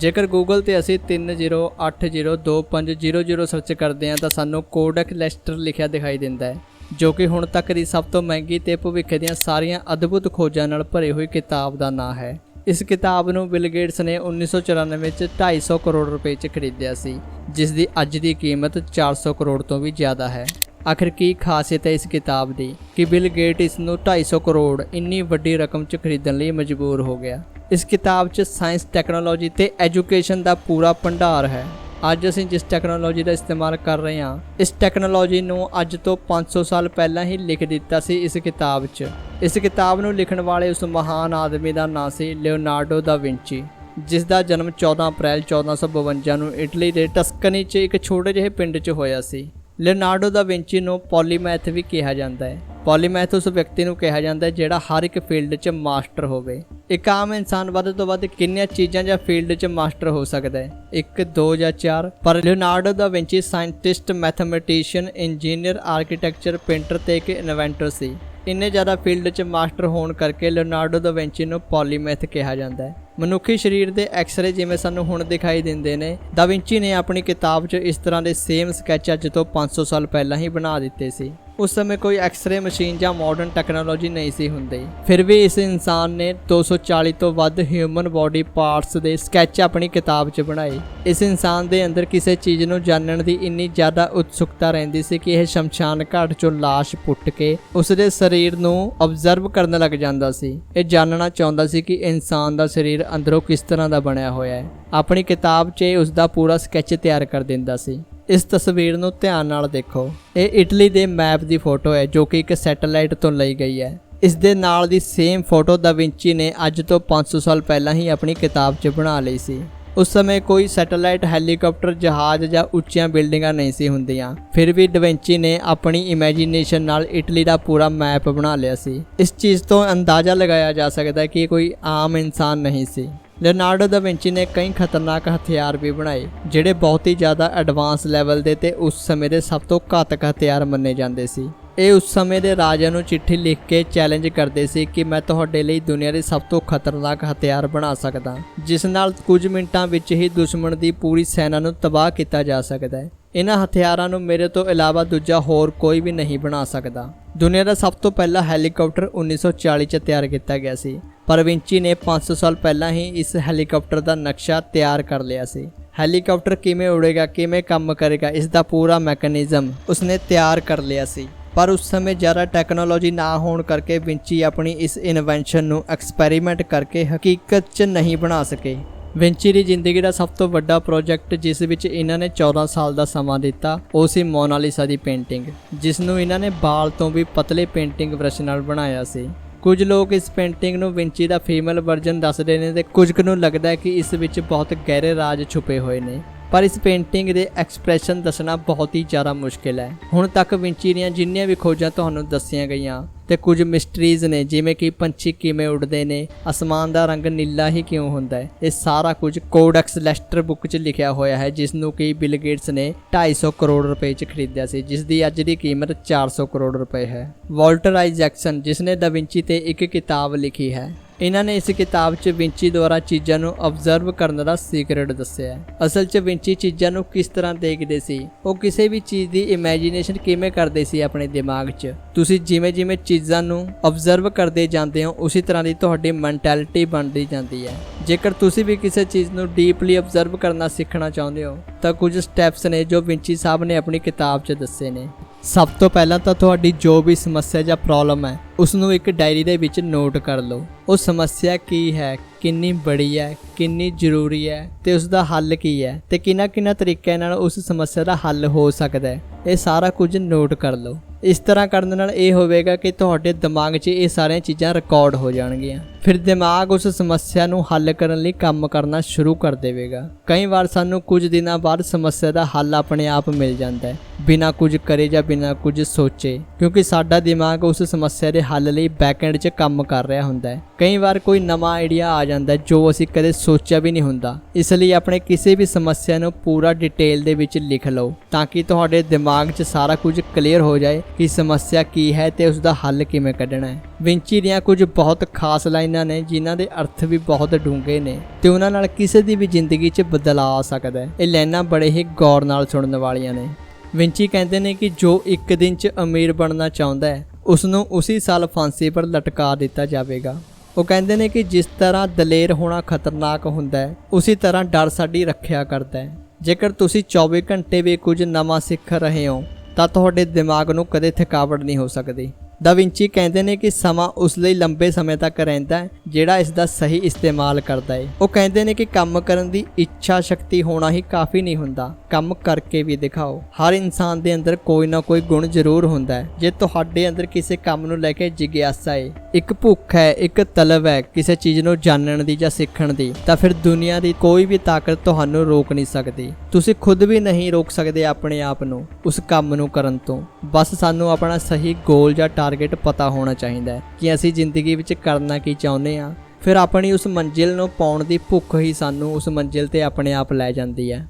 ਜੇਕਰ ਗੂਗਲ ਤੇ ਅਸੀਂ 30802500 ਸਰਚ ਕਰਦੇ ਹਾਂ ਤਾਂ ਸਾਨੂੰ ਕੋਡਕ ਲੈਸਟਰ ਲਿਖਿਆ ਦਿਖਾਈ ਦਿੰਦਾ ਹੈ, ਜੋ ਕਿ ਹੁਣ ਤੱਕ ਦੀ ਸਭ ਤੋਂ ਮਹਿੰਗੀ ਤੇ ਭਵਿੱਖ ਦੀਆਂ ਸਾਰੀਆਂ ਅਦਭੁਤ ਖੋਜਾਂ ਨਾਲ ਭਰੀ ਹੋਈ ਕਿਤਾਬ ਦਾ ਨਾਂ ਹੈ। ਇਸ ਕਿਤਾਬ ਨੂੰ ਬਿਲ ਗੇਟਸ ਨੇ 1994 ਵਿੱਚ 250 ਕਰੋੜ ਰੁਪਏ 'ਚ ਖਰੀਦਿਆ ਸੀ, ਜਿਸ ਦੀ ਅੱਜ ਦੀ ਕੀਮਤ 400 ਕਰੋੜ ਤੋਂ ਵੀ ਜ਼ਿਆਦਾ ਹੈ। ਆਖਿਰ ਕੀ ਖਾਸੀਅਤ ਹੈ ਇਸ ਕਿਤਾਬ ਦੀ ਕਿ ਬਿਲ ਗੇਟ ਇਸ ਨੂੰ 250 ਕਰੋੜ ਇੰਨੀ ਵੱਡੀ ਰਕਮ 'ਚ ਖਰੀਦਣ ਲਈ ਮਜਬੂਰ ਹੋ ਗਿਆ। ਇਸ ਕਿਤਾਬ 'ਚ ਸਾਇੰਸ ਟੈਕਨੋਲੋਜੀ ਤੇ ਐਜੂਕੇਸ਼ਨ ਦਾ ਪੂਰਾ ਭੰਡਾਰ ਹੈ। ਅੱਜ ਅਸੀਂ ਜਿਸ ਟੈਕਨੋਲੋਜੀ ਦਾ ਇਸਤੇਮਾਲ ਕਰ ਰਹੇ ਹਾਂ, ਇਸ ਟੈਕਨੋਲੋਜੀ ਨੂੰ ਅੱਜ ਤੋਂ 500 ਸਾਲ ਪਹਿਲਾਂ ਹੀ ਲਿਖ ਦਿੱਤਾ ਸੀ ਇਸ ਕਿਤਾਬ 'ਚ। ਇਸ ਕਿਤਾਬ ਨੂੰ ਲਿਖਣ ਵਾਲੇ ਉਸ ਮਹਾਨ ਆਦਮੀ ਦਾ ਨਾਂ ਸੀ ਲਿਓਨਾਰਡੋ ਦਾ ਵਿੰਚੀ ਜਿਸ ਦਾ ਜਨਮ 14 ਅਪ੍ਰੈਲ 1452 ਨੂੰ ਇਟਲੀ ਦੇ ਟਸਕਨੀ 'ਚ ਇੱਕ ਛੋਟੇ ਜਿਹੇ ਪਿੰਡ 'ਚ ਹੋਇਆ ਸੀ। ਲਿਓਨਾਰਡੋ ਦਾ ਵਿੰਚੀ ਨੂੰ ਪੋਲੀਮੈਥ ਵੀ ਕਿਹਾ ਜਾਂਦਾ ਹੈ। ਪੋਲੀਮੈਥ ਉਸ ਵਿਅਕਤੀ ਨੂੰ ਕਿਹਾ ਜਾਂਦਾ ਹੈ ਜਿਹੜਾ ਹਰ ਇੱਕ ਫੀਲਡ 'ਚ ਮਾਸਟਰ ਹੋਵੇ। ਇੱਕ ਆਮ ਇਨਸਾਨ ਵੱਧ ਤੋਂ ਵੱਧ ਕਿੰਨੀਆਂ ਚੀਜ਼ਾਂ ਜਾਂ ਫੀਲਡ 'ਚ ਮਾਸਟਰ ਹੋ ਸਕਦਾ ਹੈ? ਇੱਕ, ਦੋ ਜਾਂ ਚਾਰ? ਪਰ Leonardo da Vinci scientist, mathematician, engineer, architecture, painter ਤੇ ਇੱਕ ਇਨਵੈਂਟਰ ਸੀ। ਇੰਨੇ ਜ਼ਿਆਦਾ ਫੀਲਡ 'ਚ ਮਾਸਟਰ ਹੋਣ ਕਰਕੇ ਲਿਓਨਾਰਡੋ ਦਾ ਵਿੰਚੀ ਨੂੰ ਪੋਲੀਮੈਥ ਕਿਹਾ ਜਾਂਦਾ ਹੈ। ਮਨੁੱਖੀ ਸਰੀਰ ਦੇ ਐਕਸ-ਰੇ ਜਿਵੇਂ ਸਾਨੂੰ ਹੁਣ ਦਿਖਾਈ ਦਿੰਦੇ ਨੇ ਦਾ ਵਿੰਚੀ ਨੇ ਆਪਣੀ ਕਿਤਾਬ 'ਚ ਇਸ ਤਰ੍ਹਾਂ ਦੇ ਸੇਮ ਸਕੈਚ ਅੱਜ ਤੋਂ 500 ਸਾਲ ਪਹਿਲਾਂ ਹੀ ਬਣਾ ਦਿੱਤੇ ਸੀ। ਉਸ ਸਮੇਂ ਕੋਈ ਐਕਸ-ਰੇ ਮਸ਼ੀਨ ਜਾਂ ਮਾਡਰਨ ਟੈਕਨੋਲੋਜੀ ਨਹੀਂ ਸੀ ਹੁੰਦੀ ਫਿਰ ਵੀ ਇਸ ਇਨਸਾਨ ਨੇ 240 ਤੋਂ ਵੱਧ ਹਿਊਮਨ ਬਾਡੀ ਪਾਰਟਸ ਦੇ ਸਕੈਚ ਆਪਣੀ ਕਿਤਾਬ 'ਚ ਬਣਾਏ ਇਸ ਇਨਸਾਨ ਦੇ ਅੰਦਰ ਕਿਸੇ ਚੀਜ਼ ਨੂੰ ਜਾਣਨ ਦੀ ਇੰਨੀ ਜ਼ਿਆਦਾ ਉਤਸੁਕਤਾ ਰਹਿੰਦੀ ਸੀ ਕਿ ਇਹ ਸ਼ਮਸ਼ਾਨ ਘਾਟ 'ਚੋਂ ਲਾਸ਼ ਪੁੱਟ ਕੇ ਉਸ ਦੇ ਸਰੀਰ ਨੂੰ ਆਬਜ਼ਰਵ ਕਰਨ ਲੱਗ ਜਾਂਦਾ ਸੀ ਇਹ ਜਾਣਨਾ ਚਾਹੁੰਦਾ ਸੀ ਕਿ ਇਨਸਾਨ ਦਾ ਸਰੀਰ ਅੰਦਰੋਂ ਕਿਸ ਤਰ੍ਹਾਂ ਦਾ ਬਣਿਆ ਹੋਇਆ ਹੈ ਆਪਣੀ ਕਿਤਾਬ 'ਚ ਇਹ ਉਸ ਦਾ ਪੂਰਾ ਸਕੈਚ ਤਿਆਰ ਕਰ ਦਿੰਦਾ ਸੀ ਇਸ ਤਸਵੀਰ ਨੂੰ ਧਿਆਨ ਨਾਲ ਦੇਖੋ। ਇਹ ਇਟਲੀ ਦੇ ਮੈਪ ਦੀ ਫੋਟੋ ਹੈ, ਜੋ ਕਿ ਇੱਕ ਸੈਟੇਲਾਈਟ ਤੋਂ ਲਈ ਗਈ ਹੈ। ਇਸ ਦੇ ਨਾਲ ਦੀ ਸੇਮ ਫੋਟੋ ਦਾ ਵਿੰਚੀ ਨੇ ਅੱਜ ਤੋਂ 500 ਸਾਲ ਪਹਿਲਾਂ ਹੀ ਆਪਣੀ ਕਿਤਾਬ 'ਚ ਬਣਾ ਲਈ ਸੀ। ਉਸ ਸਮੇਂ ਕੋਈ ਸੈਟੇਲਾਈਟ, ਹੈਲੀਕਾਪਟਰ, ਜਹਾਜ਼ ਜਾਂ ਉੱਚੀਆਂ ਬਿਲਡਿੰਗਾਂ ਨਹੀਂ ਸੀ ਹੁੰਦੀਆਂ। ਫਿਰ ਵੀ ਡਵਿੰਚੀ ਨੇ ਆਪਣੀ ਇਮੇਜਿਨੇਸ਼ਨ ਨਾਲ ਇਟਲੀ ਦਾ ਪੂਰਾ ਮੈਪ ਬਣਾ ਲਿਆ ਸੀ। ਇਸ ਚੀਜ਼ ਤੋਂ ਅੰਦਾਜ਼ਾ ਲਗਾਇਆ ਜਾ ਸਕਦਾ ਹੈ ਕਿ ਕੋਈ ਆਮ ਇਨਸਾਨ ਨਹੀਂ ਸੀ। ਲਿਓਨਾਰਡੋ ਦਾ ਵਿੰਚੀ ਨੇ ਕਈ ਖਤਰਨਾਕ ਹਥਿਆਰ ਵੀ ਬਣਾਏ, ਜਿਹੜੇ ਬਹੁਤ ਹੀ ਜ਼ਿਆਦਾ ਐਡਵਾਂਸ ਲੈਵਲ ਦੇ ਤੇ ਉਸ ਸਮੇਂ ਦੇ ਸਭ ਤੋਂ ਘਾਤਕ ਹਥਿਆਰ ਮੰਨੇ ਜਾਂਦੇ ਸੀ। ਇਹ ਉਸ ਸਮੇਂ ਦੇ ਰਾਜਾ ਨੂੰ ਚਿੱਠੀ ਲਿਖ ਕੇ ਚੈਲੰਜ ਕਰਦੇ ਸੀ ਕਿ ਮੈਂ ਤੁਹਾਡੇ ਲਈ ਦੁਨੀਆ ਦੇ ਸਭ ਤੋਂ ਖਤਰਨਾਕ ਹਥਿਆਰ ਬਣਾ ਸਕਦਾ, ਜਿਸ ਨਾਲ ਕੁਝ ਮਿੰਟਾਂ ਵਿੱਚ ਹੀ ਦੁਸ਼ਮਣ ਦੀ ਪੂਰੀ ਸੈਨਾ ਨੂੰ ਤਬਾਹ ਕੀਤਾ ਜਾ ਸਕਦਾ ਹੈ। ਇਹਨਾਂ ਹਥਿਆਰਾਂ ਨੂੰ ਮੇਰੇ ਤੋਂ ਇਲਾਵਾ ਦੂਜਾ ਹੋਰ ਕੋਈ ਵੀ ਨਹੀਂ ਬਣਾ ਸਕਦਾ। ਦੁਨੀਆ ਦਾ ਸਭ ਤੋਂ ਪਹਿਲਾ ਹੈਲੀਕਾਪਟਰ 1940 ਚ ਤਿਆਰ ਕੀਤਾ ਗਿਆ ਸੀ, ਪਰ ਵਿੰਚੀ ਨੇ 500 ਸਾਲ ਪਹਿਲਾਂ ਹੀ ਇਸ ਹੈਲੀਕਾਪਟਰ ਦਾ ਨਕਸ਼ਾ ਤਿਆਰ ਕਰ ਲਿਆ ਸੀ। ਹੈਲੀਕਾਪਟਰ ਕਿਵੇਂ ਉੜੇਗਾ ਕਿਵੇਂ ਕੰਮ ਕਰੇਗਾ, ਇਸ ਦਾ ਪੂਰਾ ਮੈਕੈਨਿਜ਼ਮ ਉਸਨੇ ਤਿਆਰ ਕਰ ਲਿਆ ਸੀ। ਪਰ ਉਸ ਸਮੇਂ ਜ਼ਿਆਦਾ ਟੈਕਨੋਲੋਜੀ ਨਾ ਹੋਣ ਕਰਕੇ ਵਿੰਚੀ ਆਪਣੀ ਇਸ ਇਨਵੈਂਸ਼ਨ ਨੂੰ ਐਕਸਪੈਰੀਮੈਂਟ ਕਰਕੇ ਹਕੀਕਤ 'ਚ ਨਹੀਂ ਬਣਾ ਸਕੇ। ਵਿੰਚੀ ਦੀ ਜ਼ਿੰਦਗੀ ਦਾ ਸਭ ਤੋਂ ਵੱਡਾ ਪ੍ਰੋਜੈਕਟ ਜਿਸ ਵਿੱਚ ਇਹਨਾਂ ਨੇ 14 ਸਾਲ ਦਾ ਸਮਾਂ ਦਿੱਤਾ, ਉਹ ਸੀ ਮੋਨਾਲੀਸਾ ਦੀ ਪੇਂਟਿੰਗ ਜਿਸ ਨੂੰ ਇਹਨਾਂ ਨੇ ਬਾਲ ਤੋਂ ਵੀ ਪਤਲੇ ਪੇਂਟਿੰਗ ਬ੍ਰਸ਼ ਨਾਲ ਬਣਾਇਆ ਸੀ। ਕੁਝ ਲੋਕ ਇਸ ਪੇਂਟਿੰਗ ਨੂੰ ਵਿੰਚੀ ਦਾ ਫੀਮੇਲ ਵਰਜ਼ਨ ਦੱਸਦੇ ਨੇ ਤੇ ਕੁਝ ਕੁ ਨੂੰ ਲੱਗਦਾ ਹੈ ਕਿ ਇਸ ਵਿੱਚ ਬਹੁਤ ਗਹਿਰੇ ਰਾਜ ਛੁਪੇ ਹੋਏ ਨੇ। ਪਰ ਇਸ ਪੇਂਟਿੰਗ ਦੇ ਐਕਸਪ੍ਰੈਸ਼ਨ ਦੱਸਣਾ ਬਹੁਤ ਹੀ ਜ਼ਿਆਦਾ ਮੁਸ਼ਕਿਲ ਹੈ। ਹੁਣ ਤੱਕ ਵਿੰਚੀ ਦੀਆਂ ਜਿੰਨੀਆਂ ਵੀ ਖੋਜਾਂ ਤੁਹਾਨੂੰ ਦੱਸੀਆਂ ਗਈਆਂ ਤੇ ਕੁਝ ਮਿਸਟਰੀਜ਼ ਨੇ, ਜਿਵੇਂ ਕਿ ਪੰਛੀ ਕਿਵੇਂ ਉੱਡਦੇ ਨੇ, ਅਸਮਾਨ ਦਾ ਰੰਗ ਨੀਲਾ ਹੀ ਕਿਉਂ ਹੁੰਦਾ ਹੈ, ਇਹ ਸਾਰਾ ਕੁਝ ਕੋਡੈਕਸ ਲੈਸਟਰ ਬੁੱਕ 'ਚ ਲਿਖਿਆ ਹੋਇਆ ਹੈ ਜਿਸ ਨੂੰ ਕਿ ਬਿਲ ਗੇਟਸ ਨੇ 250 ਕਰੋੜ ਰੁਪਏ 'ਚ ਖਰੀਦਿਆ ਸੀ, ਜਿਸ ਦੀ ਅੱਜ ਦੀ ਕੀਮਤ 400 ਕਰੋੜ ਰੁਪਏ ਹੈ। ਵਾਲਟਰ ਆਈਜ਼ੈਕਸਨ ਜਿਸ ਨੇ ਦਾ ਵਿੰਚੀ ਤੇ ਇੱਕ ਕਿਤਾਬ ਲਿਖੀ ਹੈ ਇਹਨਾਂ ਨੇ ਇਸ ਕਿਤਾਬ 'ਚ ਵਿੰਚੀ ਦੁਆਰਾ ਚੀਜ਼ਾਂ ਨੂੰ ਆਬਜ਼ਰਵ ਕਰਨ ਦਾ ਸੀਕ੍ਰੇਟ ਦੱਸਿਆ ਹੈ। ਅਸਲ 'ਚ ਵਿੰਚੀ ਚੀਜ਼ਾਂ ਨੂੰ ਕਿਸ ਤਰ੍ਹਾਂ ਦੇਖਦੇ ਸੀ, ਉਹ ਕਿਸੇ ਵੀ ਚੀਜ਼ ਦੀ ਇਮੇਜਿਨੇਸ਼ਨ ਕਿਵੇਂ ਕਰਦੇ ਸੀ ਆਪਣੇ ਦਿਮਾਗ 'ਚ? ਤੁਸੀਂ ਜਿਵੇਂ ਜਿਵੇਂ ਚੀਜ਼ਾਂ ਨੂੰ ਆਬਜ਼ਰਵ ਕਰਦੇ ਜਾਂਦੇ ਹੋ, ਉਸੇ ਤਰ੍ਹਾਂ ਦੀ ਤੁਹਾਡੀ ਮੈਂਟੈਲਿਟੀ ਬਣਦੀ ਜਾਂਦੀ ਹੈ। ਜੇਕਰ ਤੁਸੀਂ ਵੀ ਕਿਸੇ ਚੀਜ਼ ਨੂੰ ਡੀਪਲੀ ਆਬਜ਼ਰਵ ਕਰਨਾ ਸਿੱਖਣਾ ਚਾਹੁੰਦੇ ਹੋ, ਤਾਂ ਕੁਝ ਸਟੈਪਸ ਨੇ ਜੋ ਵਿੰਚੀ ਸਾਹਿਬ ਨੇ ਆਪਣੀ ਕਿਤਾਬ 'ਚ ਦੱਸੇ ਨੇ। ਸਭ ਤੋਂ ਪਹਿਲਾਂ ਤਾਂ ਤੁਹਾਡੀ ਜੋ ਵੀ ਸਮੱਸਿਆ ਜਾਂ ਪ੍ਰੋਬਲਮ ਹੈ ਉਸ ਨੂੰ ਇੱਕ ਡਾਇਰੀ ਦੇ ਵਿੱਚ ਨੋਟ ਕਰ ਲਓ। ਉਹ ਸਮੱਸਿਆ ਕੀ ਹੈ, ਕਿੰਨੀ ਬੜੀ ਹੈ, ਕਿੰਨੀ ਜ਼ਰੂਰੀ ਹੈ ਤੇ ਉਸ ਦਾ ਹੱਲ ਕੀ ਹੈ ਤੇ ਕਿੰਨਾ ਕਿੰਨਾ ਤਰੀਕਿਆਂ ਨਾਲ ਉਸ ਸਮੱਸਿਆ ਦਾ ਹੱਲ ਹੋ ਸਕਦਾ ਹੈ, ਇਹ ਸਾਰਾ ਕੁਝ ਨੋਟ ਕਰ ਲਓ। ਇਸ ਤਰ੍ਹਾਂ ਕਰਨ ਨਾਲ ਇਹ ਹੋਵੇਗਾ ਕਿ ਤੁਹਾਡੇ ਦਿਮਾਗ 'ਚ ਇਹ ਸਾਰੀਆਂ ਚੀਜ਼ਾਂ ਰਿਕਾਰਡ ਹੋ ਜਾਣਗੀਆਂ। ਫਿਰ ਦਿਮਾਗ ਉਸ ਸਮੱਸਿਆ ਨੂੰ ਹੱਲ ਕਰਨ ਲਈ ਕੰਮ ਕਰਨਾ ਸ਼ੁਰੂ ਕਰ ਦੇਵੇਗਾ। ਕਈ ਵਾਰ ਸਾਨੂੰ ਕੁਝ ਦਿਨਾਂ ਬਾਅਦ ਸਮੱਸਿਆ ਦਾ ਹੱਲ ਆਪਣੇ ਆਪ ਮਿਲ ਜਾਂਦਾ ਹੈ, ਬਿਨਾਂ ਕੁਝ ਕਰੇ ਜਾਂ ਬਿਨਾਂ ਕੁਝ ਸੋਚੇ, ਕਿਉਂਕਿ ਸਾਡਾ ਦਿਮਾਗ ਉਸ ਸਮੱਸਿਆ ਦੇ ਹੱਲ ਲਈ ਬੈਕਐਂਡ 'ਚ ਕੰਮ ਕਰ ਰਿਹਾ ਹੁੰਦਾ ਹੈ। ਕਈ ਵਾਰ ਕੋਈ ਨਵਾਂ ਆਈਡੀਆ ਆ ਜਾਂਦਾ ਜੋ ਅਸੀਂ ਕਦੇ ਸੋਚਿਆ ਵੀ ਨਹੀਂ ਹੁੰਦਾ। ਇਸ ਲਈ ਆਪਣੇ ਕਿਸੇ ਵੀ ਸਮੱਸਿਆ ਨੂੰ ਪੂਰਾ ਡਿਟੇਲ ਦੇ ਵਿੱਚ ਲਿਖ ਲਓ ਤਾਂ ਕਿ ਤੁਹਾਡੇ ਦਿਮਾਗ 'ਚ ਸਾਰਾ ਕੁਝ ਕਲੀਅਰ ਹੋ ਜਾਏ ਕਿ ਸਮੱਸਿਆ ਕੀ ਹੈ ਤੇ ਉਸ ਦਾ ਹੱਲ ਕਿਵੇਂ ਕੱਢਣਾ ਹੈ। ਵਿੰਚੀ ਦੀਆਂ ਕੁਝ ਬਹੁਤ ਖਾਸ ਲਾਈਨਾਂ ਨੇ ਜਿਨ੍ਹਾਂ ਦੇ ਅਰਥ ਵੀ ਬਹੁਤ ਡੂੰਘੇ ਨੇ ਤੇ ਉਹਨਾਂ ਨਾਲ ਕਿਸੇ ਦੀ ਵੀ ਜ਼ਿੰਦਗੀ 'ਚ ਬਦਲਾਅ ਆ ਸਕਦਾ ਹੈ। ਇਹ ਲਾਈਨਾਂ ਬੜੇ ਹੀ ਗੌਰ ਨਾਲ ਸੁਣਨ ਵਾਲੀਆਂ ਨੇ। ਵਿੰਚੀ ਕਹਿੰਦੇ ਨੇ ਕਿ ਜੋ ਇੱਕ ਦਿਨ 'ਚ ਅਮੀਰ ਬਣਨਾ ਚਾਹੁੰਦਾ ਹੈ ਉਸ ਨੂੰ ਉਸੇ ਸਾਲ ਫਾਂਸੀ ਪਰ ਲਟਕਾ ਦਿੱਤਾ ਜਾਵੇਗਾ। ਉਹ ਕਹਿੰਦੇ ਨੇ ਕਿ ਜਿਸ ਤਰ੍ਹਾਂ ਦਲੇਰ ਹੋਣਾ ਖਤਰਨਾਕ ਹੁੰਦਾ ਹੈ, ਉਸੇ ਤਰ੍ਹਾਂ ਡਰ ਸਾਡੀ ਰੱਖਿਆ ਕਰਦਾ ਹੈ। ਜੇਕਰ ਤੁਸੀਂ 24 ਘੰਟੇ ਵੀ ਕੁਝ ਨਵਾਂ ਸਿੱਖ ਰਹੇ ਹੋ, ਤਾਂ ਤੁਹਾਡੇ ਦਿਮਾਗ ਨੂੰ ਕਦੇ ਥਕਾਵਟ ਨਹੀਂ ਹੋ ਸਕਦੀ। ਦਾ ਵਿੰਚੀ ਕਹਿੰਦੇ ਨੇ ਕਿ ਸਮਾਂ ਉਸ ਲਈ ਲੰਬੇ ਸਮੇਂ ਤੱਕ ਰਹਿੰਦਾ ਹੈ, ਜਿਹੜਾ ਇਸ ਦਾ ਸਹੀ ਇਸਤੇਮਾਲ ਕਰਦਾ ਹੈ। ਉਹ ਕਹਿੰਦੇ ਨੇ ਕਿ ਕੰਮ ਕਰਨ ਦੀ ਇੱਛਾ ਸ਼ਕਤੀ ਹੋਣਾ ਹੀ ਕਾਫੀ ਨਹੀਂ ਹੁੰਦਾ। ਕੰਮ ਕਰਕੇ ਵੀ ਦਿਖਾਓ। ਹਰ ਇਨਸਾਨ ਦੇ ਅੰਦਰ ਕੋਈ ਨਾ ਕੋਈ ਗੁਣ ਜ਼ਰੂਰ ਹੁੰਦਾ ਹੈ। ਜੇ ਤੁਹਾਡੇ ਅੰਦਰ ਕਿਸੇ ਕੰਮ ਨੂੰ ਲੈ ਕੇ ਜਿਗਿਆਸਾ ਹੈ ਇੱਕ ਭੁੱਖ ਹੈ, ਇੱਕ ਤਲਬ ਹੈ ਕਿਸੇ ਚੀਜ਼ ਨੂੰ ਜਾਣਨ ਦੀ ਜਾਂ ਸਿੱਖਣ ਦੀ, ਤਾਂ ਫਿਰ ਦੁਨੀਆ ਦੀ ਕੋਈ ਵੀ ਤਾਕਤ ਤੁਹਾਨੂੰ ਰੋਕ ਨਹੀਂ ਸਕਦੀ। ਤੁਸੀਂ ਖੁਦ ਵੀ ਨਹੀਂ ਰੋਕ ਸਕਦੇ ਆਪਣੇ ਆਪ ਨੂੰ ਉਸ ਕੰਮ ਨੂੰ ਕਰਨ ਤੋਂ। ਬਸ ਸਾਨੂੰ ਆਪਣਾ ਸਹੀ ਗੋਲ ਜਾਂ ਟਾਰਗੇਟ ਪਤਾ ਹੋਣਾ ਚਾਹੀਦਾ ਹੈ ਕਿ ਅਸੀਂ ਜ਼ਿੰਦਗੀ ਵਿੱਚ ਕਰਨਾ ਕੀ ਚਾਹੁੰਦੇ ਹਾਂ। ਫਿਰ ਆਪਣੀ ਉਸ ਮੰਜ਼ਿਲ ਨੂੰ ਪਾਉਣ ਦੀ ਭੁੱਖ ਹੀ ਸਾਨੂੰ ਉਸ ਮੰਜ਼ਿਲ ਤੇ ਆਪਣੇ ਆਪ ਲੈ ਜਾਂਦੀ ਹੈ।